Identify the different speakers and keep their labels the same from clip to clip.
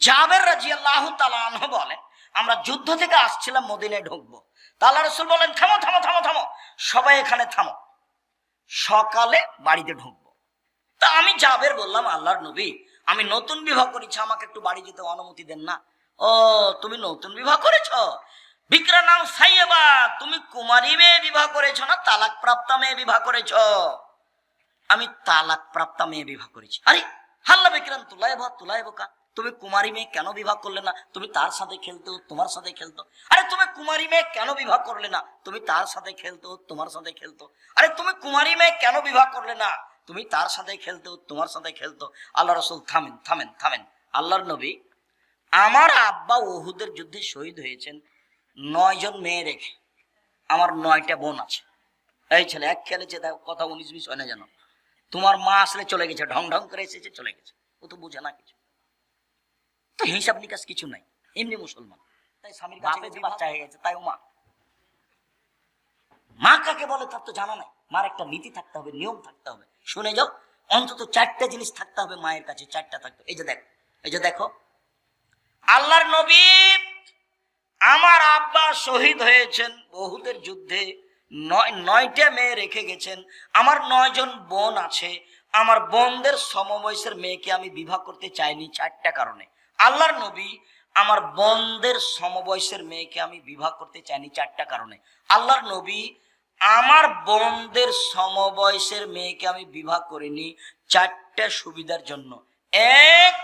Speaker 1: জাবের রাজি আল্লাহ তালাহ বলেন, আমরা যুদ্ধ থেকে আসছিলাম, মদিনায় ঢুকবো। তা আল্লাহ রসুল বলেন, থামো থামো থামো থামো। সবাই এখানে থামো। সকালে বাড়িতে ঢুকবো। তা আমি জাবের বললাম, আল্লাহর নবী, আমি নতুন বিবাহ করেছি, আমাকে একটু বাড়ি যেতে অনুমতি দেন না। ও, তুমি নতুন বিবাহ করেছ? বিক্রা নাম সাইয়েবা, তুমি কুমারী মেয়ে বিবাহ করেছ না তালাক প্রাপ্তা মেয়ে বিবাহ করেছ? আমি তালাক প্রাপ্তা মেয়ে বিবাহ করেছি। আরে, হাল্লা বিক্রান তুলাই বা তুলাই বোকা তুমি কুমারী মেয়ে কেন বিবাহ করলে না? তুমি তার সাথে খেলতো তোমার সাথে খেলতো। আরে তুমি কুমারী মেয়ে কেন বিবাহ করলে না? তুমি তার সাথে খেলতো তোমার সাথে খেলতো। আরে তুমি কুমারী মেয়ে কেন বিবাহ করলে না? তুমি তার সাথে খেলতো তোমার সাথে খেলতো। আল্লাহ রসুল, থামেন থামেন থামেন। আল্লাহর নবী আমার আব্বা ওহুদের যুদ্ধে শহীদ হয়েছেন। নয় জন মেয়ে রেখে। আমার নয়টা বোন আছে। এই ছেলে, এক খেলেছে কথা উনিশ, বিশ হয় না যেন। তোমার মা আসলে চলে গেছে, ঢং ঢং করে এসেছে, চলে গেছে। ও তো বুঝে না কিছু। হিসাব নিকাশ কিছু নাই। এমনি মুসলমান। তাই স্বামীর কাছে গেছে, বাচ্চা হয়ে গেছে তাই ও মা। মা কাকে বলে তার তো জানা নাই। মার একটা নীতি থাকতে হবে নিয়ম থাকতে হবে। শুনে যাও অন্তত চারটা জিনিস থাকতে হবে মায়ের কাছে চারটা থাকতে এই যে দেখো এই যে দেখো আল্লাহর নবী আমার আব্বা শহীদ হয়েছেন বহুদের যুদ্ধে। নয় নয়টা মেয়ে রেখে গেছেন। আমার নয়জন বোন আছে। আমার বোনদের সমবয়সের মেয়েকে আমি বিবাহ করতে চাইনি চারটা কারণে। আল্লাহর নবী আমার বোনদের সমবয়সের মেয়েকে আমি বিবাহ করতে চাইনি চারটা কারণে। আল্লাহর নবী আমার বোনদের সমবয়সের মেয়েকে আমি বিবাহ করিনি চারটা সুবিধার জন্য। এক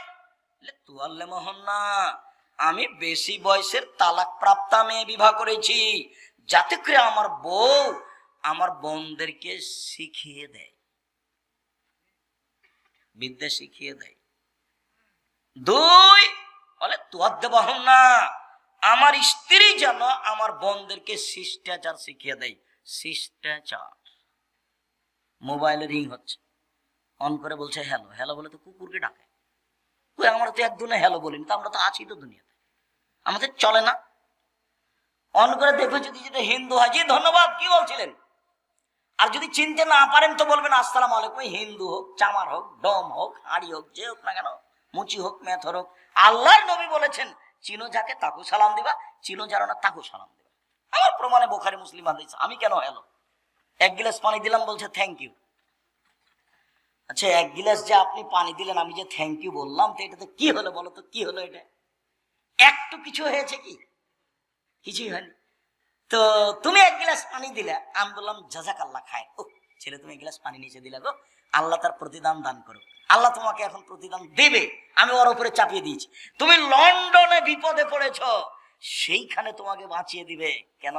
Speaker 1: বলে, তু আল্লে মোহন না। আমি বেশি বয়সের তালাক প্রাপ্তা মেয়ে বিবাহ করেছি। যাতে করে আমার বউ আমার বোনদেরকে শিখিয়ে দেয়। বিদ্যা শিখিয়ে দেয়। দুই, বলে তুয়ার দেবহন না। আমার স্ত্রী যেন আমার বোনদেরকে শিষ্টাচার শিখিয়ে দেয়। শিষ্টাচার। মোবাইলে রিং হচ্ছে। অন করে বলছে, হ্যালো হ্যালো বলে তো কুকুরকে ডাকে। কই, আমরা তো একদিনে হ্যালো বলিনি, তো আমরা তো আছি তো দুনিয়াতে। আমাদের চলে না। অন করে দেখবে যদি যেটা হিন্দু হয়। জি, ধন্যবাদ, কি বলছিলেন? আর যদি চিনতে না পারেন তো বলবেন, আসসালাম আলাইকুম হিন্দু হোক, চামার হোক, ডম হোক, হাড়ি হোক, যে হোক না কেন মুচি হোক মেথর হোক, আল্লাহর নবী বলেছেন, চিনো যাকে তাকু সালাম দিবা, চিনো যারা না তাকু সালাম দিবা। আমার প্রমাণে বোখারি মুসলিম হাদিস। আমি কেন হ্যালো এক গিলাস পানি দিলাম, বলছে থ্যাংক ইউ আচ্ছা এক গিলাস যে আপনি পানি দিলেন, আমি যে থ্যাংক ইউ বললাম, তো এটাতে কি হলো বলো তো, কি হলো এটা? একটু কিছু হয়েছে কি? কিছুই হয়নি। তো তুমি এক গিলাস পানি দিলে, আমি বললাম জাজাক আল্লাহ খায় ও ছেলে, তুমি গিলাস পানি নিচে দিলে গো। আল্লাহ তার প্রতিদান দান করো আল্লাহ তোমাকে এখন প্রতিদান দেবে। আমি ওর উপরে চাপিয়ে দিয়েছি। তুমি লন্ডনে বিপদে পড়েছ, সেইখানে তোমাকে বাঁচিয়ে দিবে। কেন?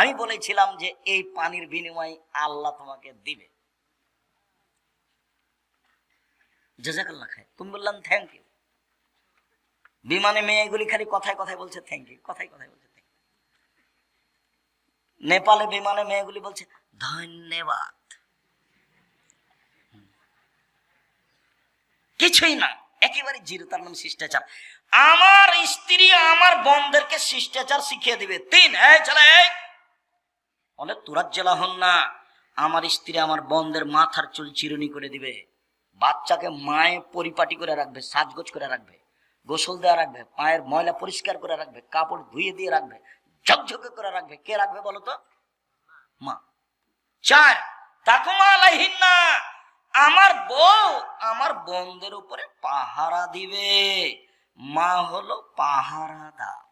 Speaker 1: আমি বলেছিলাম যে এই পানির বিনিময়ে আল্লাহ তোমাকে দিবে। জাজাকাল্লাহ খায় তুমি বললাম থ্যাংক ইউ বিমানে মেয়েগুলি খালি কথায় কথায় বলছে থ্যাংক ইউ কথায় কথায় বলছে নেপালে বিমানে মেয়েগুলি বলছে, ধন্যবাদ। কিছুই না। একেবারে জিরো তার নাম শিষ্টাচার। আমার স্ত্রী আমার বোনদেরকে শিষ্টাচার শিখিয়ে দিবে। তিন ছেলে, এই। বলে তুরাজ জেলা হন না। আমার স্ত্রী আমার বোনদের মাথার চুল চিরুনি করে দিবে। বাচ্চাকে মায়ে পরিপাটি করে রাখবে, সাজগোজ করে রাখবে, গোসল দেওয়া রাখবে, পায়ের ময়লা পরিষ্কার করে রাখবে, কাপড় ধুয়ে দিয়ে রাখবে, ঝকঝকে করে রাখবে। কে রাখবে বলো তো? মা। চার তাকুমা আলাইহিন না আমার বউ আমার বন্ধের উপরে পাহারা দিবে। মা হলো পাহারাদার।